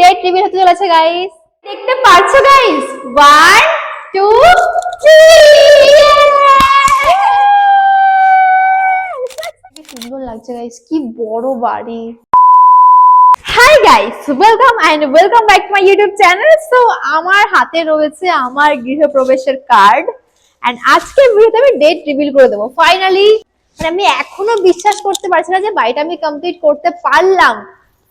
Date reveal হতে চলেছে guys দেখতে পারছ গাইস ওয়ান টু থ্রি সুন্দর লাগছে গাইস কি বড় বাড়ি। Hi guys welcome and welcome back to my YouTube channel so আমার হাতে রয়েছে আমার গৃহপ্রবেশের কার্ড এন্ড আজকে ভিডিওতে আমি ডেট রিভিল করে দেবো। ফাইনালি মানে আমি এখনও বিশ্বাস করতে পারছি না যে বাড়িটা আমি কমপ্লিট করতে পারলাম।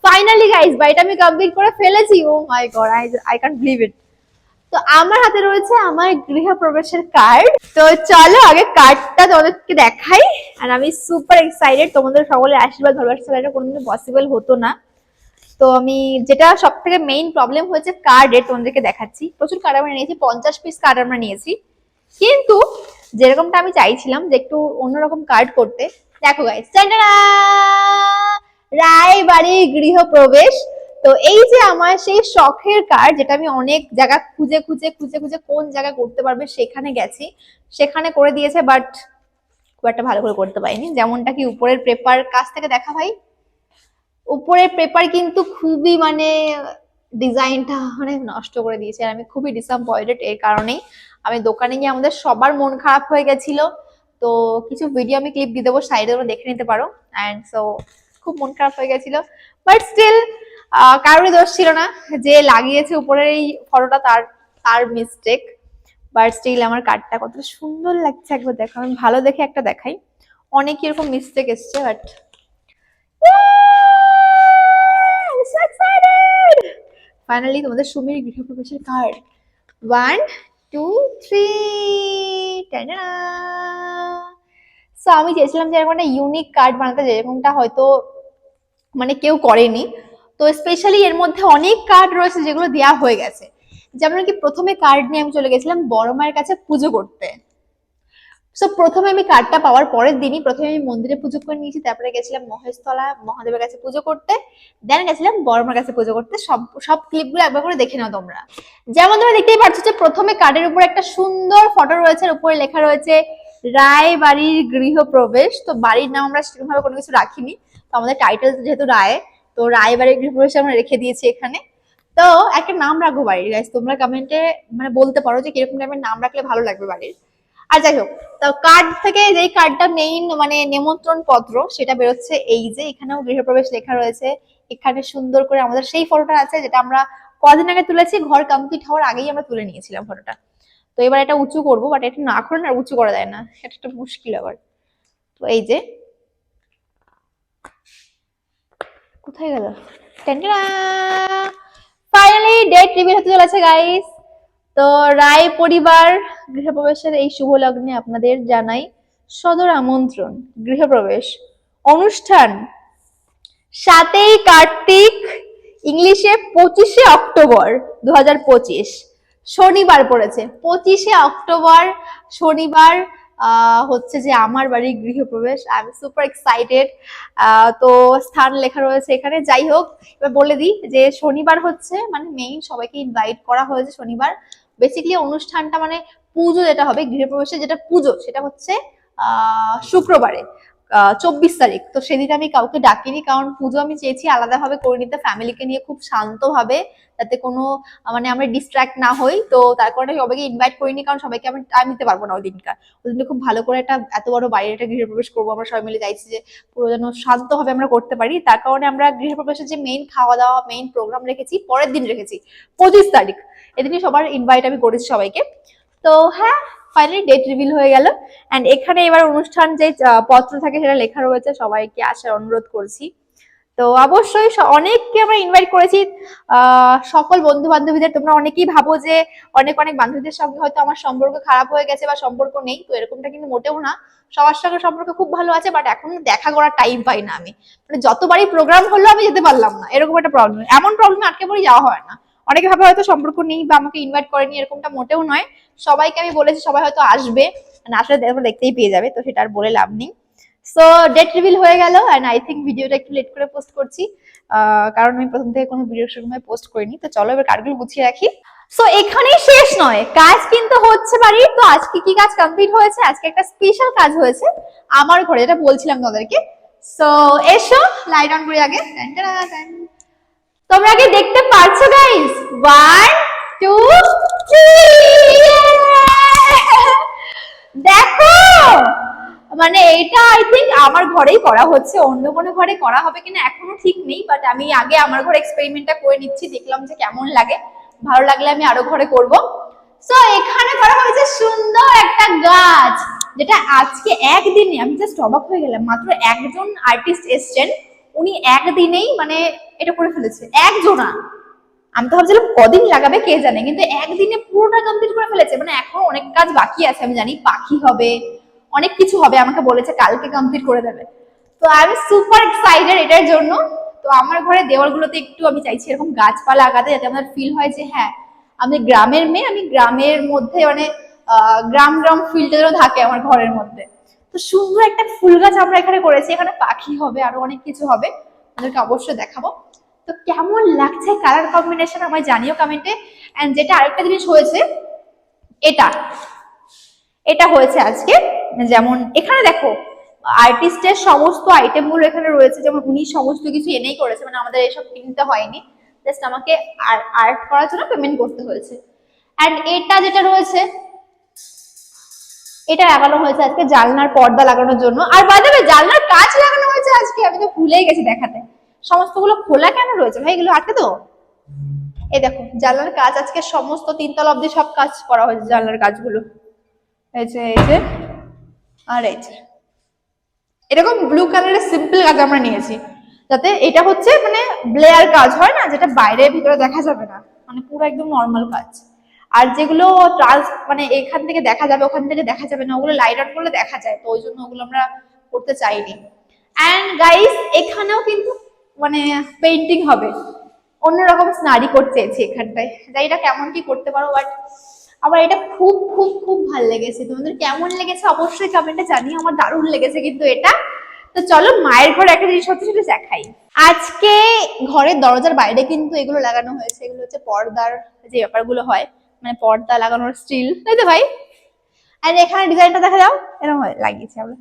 ফাইনালি গাইস বাড়িটা আমি কমপ্লিট করে ফেলেছি। ও my god I I can't believe it তো আমার হাতে রয়েছে আমার গৃহপ্রবেশের কার্ড তো চলো আগে কার্ডটা তোমাদেরকে দেখাই। আর আমি সুপার এক্সাইটেড তোমাদের সকলের আশীর্বাদ, ভালোবাসা এটা কোনোদিন পসিবল হতো না। তো আমি যেটা সব থেকে মেইন প্রবলেম হয়েছে কার্ডের তোমাদেরকে দেখাচ্ছি। প্রচুর কার্ড আমরা নিয়েছি, পঞ্চাশ পিস কার্ড আমরা নিয়েছি। কিন্তু যেরকমটা আমি চাইছিলাম যে একটু অন্যরকম কার্ড করতে। দেখো গাইস রায় বাড়ি গৃহপ্রবেশ। তো এই যে আমার সেই শখের কার্ড যেটা আমি অনেক জায়গা খুঁজে খুঁজে খুঁজে খুঁজে কোন জায়গায় করতে পারবে সেখানে গেছি। সেখানে করে দিয়েছে বাট খুব একটা ভালো করে করতে পারিনি। যেমনটা কি উপরের পেপার কাছ থেকে দেখা ভাই? উপরের পেপার কিন্তু খুবই মানে ডিজাইনটা মানে নষ্ট করে দিয়েছে। আর আমি খুবই ডিসঅ্যাপয়েন্টেড এর কারণেই। আমি দোকানে গিয়ে আমাদের সবার মন খারাপ হয়ে গেছিল। তো কিছু ভিডিও আমি ক্লিপ দিয়ে দেবো সাইডে দেখে নিতে পারো। অ্যান্ড সো খুব মন খারাপ হয়ে গেছিল। বাট স্টিল কারোরই দোষ ছিল না যে লাগিয়েছে উপরের এই ফটোটা তার তার মিস্টেক বাট স্টিল আমার কার্ডটা কতটা সুন্দর লাগছে একবার দেখো। আমি ভালো দেখে একটা দেখাই। অনেক এরকম মিস্টেক এসছে বাট ফাইনালি তোমাদের সুমির গৃহপ্রবেশের card one two three so আমি চেয়েছিলাম যে এরকম একটা ইউনিক কার্ড বানাতে যেরকমটা হয়তো মানে কেউ করেনি। তো স্পেশালি এর মধ্যে অনেক কার্ড রয়েছে যেগুলো দেওয়া হয়ে গেছে। যেমন কি প্রথমে কার্ড নিয়ে আমি চলে গেছিলাম বড় মায়ের কাছে পুজো করতে। সো প্রথমে আমি কার্ডটা পাওয়ার পরের দিনই প্রথমে আমি মন্দিরে পুজো করে নিয়েছি, তারপরে গেছিলাম মহেশতলা, মহাদেবের কাছে পুজো করতে দেন গেছিলাম বড়মার কাছে পুজো করতে। সব সব ক্লিপগুলো একবার করে দেখে নাও তোমরা। যেমন তোমরা দেখতেই পাচ্ছ যে প্রথমে কার্ডের উপর একটা সুন্দর ফটো রয়েছে উপরে লেখা রয়েছে রায় বাড়ির গৃহপ্রবেশ। তো বাড়ির নাম আমরা সেরকম ভাবে কোনো কিছু রাখিনি। তো আমাদের টাইটেল যেহেতু রায়, তো রায় বাড়ির গৃহপ্রবেশ আমরা রেখে দিয়েছি এখানে। তো একটা নাম রাখব বাড়ির গাইস তোমরা কমেন্টে মানে বলতে পারো যে কীরকম টাইপের নাম রাখলে ভালো লাগবে বাড়ির। আর যাই হোক, তো কার্ড থেকে যেই কার্ডটা মেইন মানে নেমন্ত্রণ পত্র, সেটা বেরোচ্ছে এই যে এখানেও গৃহপ্রবেশ লেখা রয়েছে। এখানে সুন্দর করে আমাদের সেই ফটোটা আছে যেটা আমরা কদিন আগে তুলেছি, ঘর কমপ্লিট হওয়ার আগেই আমরা তুলে নিয়েছিলাম ফটোটা তো এবার এটা উঁচু করব বাট এটা না করে না উঁচু করা যায় না, এটা একটা মুশকিল আবার। তো এই যে কোথায় গেল? ফাইনালি ডেট রিভিল হতে চলেছে গাইস তো রায় পরিবার গৃহপ্রবেশের এই শুভ লগ্নে আপনাদের জানাই সদর আমন্ত্রণ, গৃহপ্রবেশ অনুষ্ঠান সাতই কার্তিক, ইংলিশে পঁচিশে অক্টোবর দু শনিবার পড়েছে। পঁচিশে অক্টোবর, শনিবার হচ্ছে যে আমার বাড়ির গৃহপ্রবেশ। আই এম সুপার এক্সাইটেড তো স্থান লেখা রয়েছে এখানে। যাই হোক, এবার বলে দিই যে শনিবার হচ্ছে মানে মেইন সবাইকে ইনভাইট করা হয়েছে শনিবার। বেসিক্যালি অনুষ্ঠানটা মানে পুজো যেটা হবে, গৃহপ্রবেশের যেটা পুজো, সেটা হচ্ছে শুক্রবারে। চব্বিশ তারিখ। তো সেদিন আমি কাউকে ডাকিনি, কারণ পুজো আমি চেয়েছি আলাদাভাবে করে নিতে, ফ্যামিলিকে নিয়ে খুব শান্তভাবে, যাতে কোনো মানে আমরা ডিস্ট্র্যাক্ট না হই। তো তার কারণে সবাইকে ইনভাইট করিনি, কারণ সবাইকে আমি টাইম দিতে পারব না ওই দিনটা। ওই দিনটা খুব ভালো করে একটা, এত বড় বাইরে একটা গৃহপ্রবেশ করব, আমরা সবাই মিলে চাইছি যে পুরো যেন শান্তভাবে আমরা করতে পারি। তার কারণে আমরা গৃহপ্রবেশের যে মেইন খাওয়া দাওয়া মেইন প্রোগ্রাম রেখেছি, পরের দিন রেখেছি, পঁচিশ তারিখ। এদিনই সবার ইনভাইট আমি করেছি সবাইকে। তো হ্যাঁ ফাইনালি ডেট রিভিল হয়ে গেল। এন্ড এখানে এবার অনুষ্ঠান যে পত্র থাকে সেটা লেখা রয়েছে, সবাইকে আসার অনুরোধ করছি। তো অবশ্যই অনেককে আমরা ইনভাইট করেছি সকল বন্ধু বান্ধবীদের তোমরা অনেকেই ভাবো যে, অনেক অনেক বান্ধবীদের সঙ্গে হয়তো আমার সম্পর্ক খারাপ হয়ে গেছে বা সম্পর্ক নেই, তো এরকমটা কিন্তু মোটেও না। সবার সঙ্গে সম্পর্ক খুব ভালো আছে বাট এখন দেখা করার টাইম পাই না আমি। মানে যতবারই প্রোগ্রাম হলো আমি যেতে পারলাম না, এরকম একটা প্রবলেম এমন প্রবলেম আটকে পড়ে যাওয়া হয় না। অনেকে ভাবে হয়তো সম্পর্ক নেই বা আমাকে ইনভাইট করেনি, এরকমটা মোটেও নয়। সবাইকে আমি বলেছি, সবাই হয়তো আসবে আসলে দেখতেই পেয়ে যাবে, তো সেটা আর বলে লাভ নেই। সো ডেট রিভিল হয়ে গেল অ্যান্ড আই থিঙ্ক ভিডিওটা একটু লেট করে পোস্ট করছি। কারণ আমি প্রথম থেকে কোনো ভিডিও সময় পোস্ট করিনি, তো চলো এবার কার্ডগুলো গুছিয়ে রাখি। সো এখানেই শেষ নয়। কাজ কিন্তু হচ্ছে বাড়ির তো আজকে কি কাজ কমপ্লিট হয়েছে? আজকে একটা স্পেশাল কাজ হয়েছে আমার ঘরে যেটা বলছিলাম তোমাদেরকে। সো এসো লাইট অন করি আগে। তোমরা কি দেখতে পারছ গাইস ওয়ান টু দেখো! মানে এটা আই থিঙ্ক আমার ঘরেই করা হচ্ছে। অন্য কোনো ঘরে করা হবে কিনা এখনও ঠিক নেই বাট আমি আগে আমার ঘরে এক্সপেরিমেন্টটা করে নিচ্ছি, দেখলাম যে কেমন লাগে। ভালো লাগলে আমি আরও ঘরে করব। সো এখানে করা হয়েছে সুন্দর একটা গাছ, যেটা আজকে একদিনে আমি জাস্ট অবাক হয়ে গেলাম। মাত্র একজন আর্টিস্ট এসছেন। উনি একদিনেই মানে এটা করে ফেলেছে, একজনা। আমি তো ভাবছিলাম কদিন লাগাবে, কে জানে, কিন্তু একদিনে পুরোটা কমপ্লিট করে ফেলেছে। মানে এখনও অনেক কাজ বাকি আছে, আমি জানি, পাখি হবে, অনেক কিছু হবে, আমাকে বলেছে কালকে কমপ্লিট করে দেবে। তো আমি সুপার এক্সাইটেড এটার জন্য। তো আমার ঘরে দেওয়ালগুলোতে একটু আমি চাইছি এরকম গাছপালা লাগাতে যাতে আমার ফিল হয় যে হ্যাঁ আমি গ্রামের মেয়ে, আমি গ্রামের মধ্যে মানে গ্রাম গ্রাম যেন থাকে আমার ঘরের মধ্যে। তো সুন্দর একটা ফুল গাছ আমরা এখানে করেছি। এখানে পাখি হবে, আরও অনেক কিছু হবে। আপনাদেরকে অবশ্যই দেখাবো। তো কেমন লাগছে কালার কম্বিনেশন আমায় জানিও কমেন্টে অ্যান্ড যেটা আরেকটা জিনিস হয়েছে, এটা। এটা হয়েছে আজকে। যেমন এখানে দেখো আর্টিস্টের সমস্ত আইটেমগুলো এখানে রয়েছে। যেমন উনি সমস্ত কিছু এনেই করেছে মানে আমাদের এসব কিনতে হয়নি। জাস্ট আমাকে আর্ট করার জন্য পেমেন্ট করতে হয়েছে। অ্যান্ড এটা যেটা রয়েছে এটা লাগানো হয়েছে আজকে জানলার পর্দা লাগানোর জন্য। আর বাদ জানলার কাজ লাগানো হয়েছে আজকে, আমি তো ভুলেই গেছি দেখাতে। সমস্তগুলো খোলা কেন রয়েছে? ভাই, এগুলো আটকে তো? এই দেখো জানলার কাজ আজকে সমস্ত তিনতলা অব্দি সব কাজ করা হয়েছে জানলার কাজগুলো। এই যে এই যে, আর এই যে। এরকম ব্লু কালারের সিম্পল কাজ আমরা নিয়েছি। যাতে এটা হচ্ছে মানে ব্লেয়ার কাজ হয় না, যেটা বাইরে ভিতরে দেখা যাবে না। মানে পুরো একদম নর্মাল কাজ। আর যেগুলো ট্রান্স মানে এখান থেকে দেখা যাবে, ওখান থেকে দেখা যাবে না, ওগুলো লাইট আউট করলে দেখা যায়, তো ওই জন্য ওগুলো আমরা করতে চাইনি। অ্যান্ড গাইস এখানেও কিন্তু মানে পেন্টিং হবে। অন্যরকম স্নারি করতে চেয়েছি এখানটায়। জানি এটা কেমন কি করতে পারো বাট আমার এটা খুব খুব খুব ভালো লেগেছে। তোমাদের কেমন লেগেছে অবশ্যই কমেন্টে জানিও, আমার দারুণ লেগেছে কিন্তু এটা। তো চলো, মায়ের ঘরে একটা জিনিস হচ্ছে সেটা দেখাই। আজকে ঘরের দরজার বাইরে কিন্তু এগুলো লাগানো হয়েছে, এগুলো হচ্ছে পর্দার যে ব্যাপারগুলো হয় মানে পর্দা লাগানোর স্টিল। তাই তো ভাই। আর এখানে ডিজাইনটা দেখা যাও। এরকম লাগিয়েছি আমরা।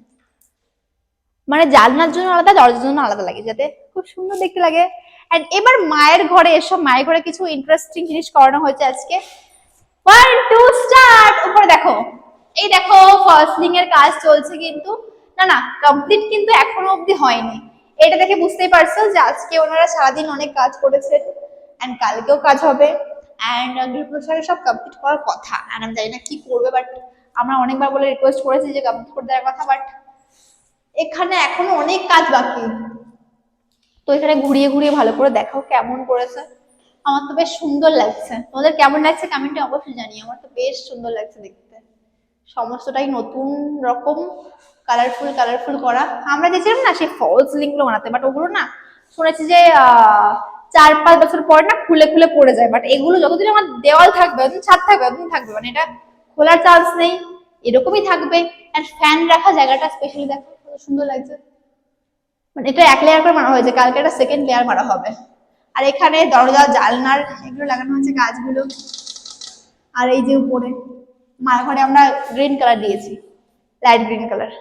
মানে জানলার জন্য আলাদা, দরজার জন্য আলাদা লাগে যাতে খুব সুন্দর দেখতে লাগে। এন্ড এবার মায়ের ঘরে এসব মায়ের ঘরে কিছু ইন্টারেস্টিং জিনিস করানো হয়েছে আজকে। ওয়ান টু স্টার্ট উপরে দেখো। এই দেখো ফার্স্টলিং এর কাজ চলছে কিন্তু। না না কমপ্লিট কিন্তু এখনও অবধি হয়নি। এটা দেখে বুঝতেই পারছ যে আজকে ওনারা সারাদিন অনেক কাজ করেছেন এন্ড কালকেও কাজ হবে। এন্ড গৃহপ্রসারের সব কমপ্লিট করার কথা। এন্ড আমি জানি না কি করবে বাট আমরা অনেকবার বলে রিকোয়েস্ট করেছি যে কমপ্লিট করে দেওয়ার কথা বাট এখানে এখনও অনেক কাজ বাকি। তো এখানে ঘুরিয়ে ঘুরিয়ে ভালো করে দেখাও কেমন করেছে। আমার তো বেশ সুন্দর লাগছে। তোমাদের কেমন লাগছে কমেন্টে অবশ্যই জানি আমার তো বেশ সুন্দর লাগছে দেখতে। সমস্তটাই নতুন রকম কালারফুল কালারফুল করা। আমরা চেয়েছিলাম না সেই ফলস লিঙ্কগুলো বানাতে বাট ওগুলো না, শুনেছি যে চার পাঁচ বছর পর না খুলে খুলে পড়ে যায়। বাট এগুলো যতদিন আমার দেওয়াল থাকবে, যতদিন ছাদ থাকবে, ততদিন থাকবে। মানে এটা খোলার চান্স নেই, এরকমই থাকবে। আর ফ্যান রাখা জায়গাটা স্পেশালি দেখো, কত সুন্দর লাগছে। মানে এটা এক লেয়ার করে মারা হয়েছে, কালকে একটা সেকেন্ড লেয়ার মারা হবে। আর এখানে দরজা, জালনার এগুলো লাগানো হয়েছে গাছগুলো। আর এই যে উপরে, মার ঘরে আমরা গ্রিন কালার দিয়েছি লাইট গ্রিন কালার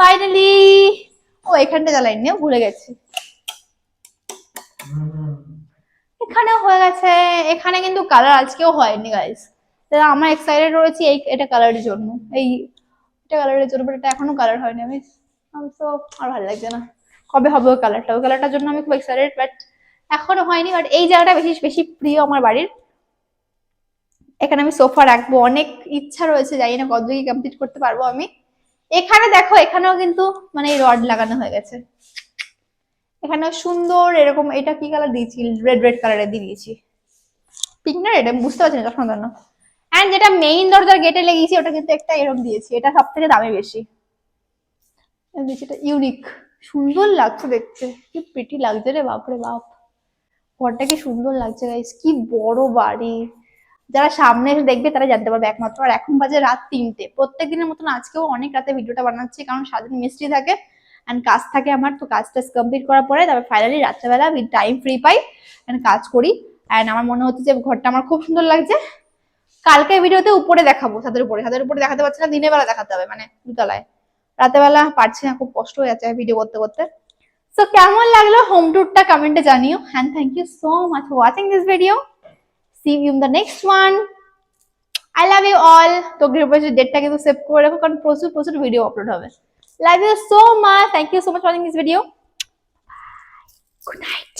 ফাইনালি ও এখানটা জ্বালাইনি ভুলে গেছি। এখানেও হয়ে গেছে। এখানে কিন্তু কালার আজকেও হয়নি গাইস আমরা এক্সাইটেড রয়েছি এই এটা কালারের জন্য। এই এটা কালারের জন্য বাট এটা এখনও কালার হয়নি আমি আমি তো আর ভালো লাগছে না। কবে হবে ওই কালারটা ওই কালারটার জন্য আমি খুব এক্সাইটেড বাট এখনও হয়নি। বাট এই জায়গাটা বেশি বেশি প্রিয় আমার বাড়ির। এখানে আমি সোফা রাখব। অনেক ইচ্ছা রয়েছে জানি না কত কমপ্লিট করতে পারব আমি। এখানে দেখো, এখানেও কিন্তু মানে এই রড লাগানো হয়ে গেছে। এখানে সুন্দর এরকম, এটা কি কালার দিয়েছি? রেড রেড কালারে দিয়ে দিয়েছি। পিঙ্ক না রেড বুঝতে পারছি না, যখন অ্যান্ড যেটা মেইন দরজার গেটে লেগেছি, ওটা কিন্তু একটা এরকম দিয়েছি। এটা সব থেকে দামে বেশি। এটা ইউনিক সুন্দর লাগছে দেখতে। কি প্রিটি লাগছে রে বাপরে বাপ। ঘরটা কি সুন্দর লাগছে গাইস কি বড় বাড়ি। যারা সামনে এসে দেখবে তারা জানতে পারবে একমাত্র। আর এখন বাজে রাত তিনটে। প্রত্যেক দিনের মতন আজকেও অনেক রাতে ভিডিওটা বানাচ্ছি, কারণ সারাদিন মিস্ত্রি থাকে অ্যান্ড কাজ থাকে আমার। তো কাজ টাজ কমপ্লিট করার পরে তারপর ফাইনালি রাত্রেবেলা আমি টাইম ফ্রি পাই অ্যান্ড কাজ করি। অ্যান্ড আমার মনে হচ্ছে যে ঘরটা আমার খুব সুন্দর লাগছে। কালকে ভিডিওতে উপরে দেখাবো, ছাদের উপরে। ছাদের উপরে দেখাতে পারছি না দিনের বেলা দেখাতে হবে মানে দুতলায়। রাতের বেলা পারছি না, খুব কষ্ট হয়ে যাচ্ছে ভিডিও করতে করতে। সো কেমন লাগল? হোম ট্যুরটা কমেন্টে জানিও। And thank you so much for watching this video see you in the next one I love you all তো গৃহপ্রবেশের ডেটটা কিন্তু সেভ করে রাখো, কারণ প্রচুর প্রচুর ভিডিও আপলোড হবে। Love you so much thank you so much watching this video good night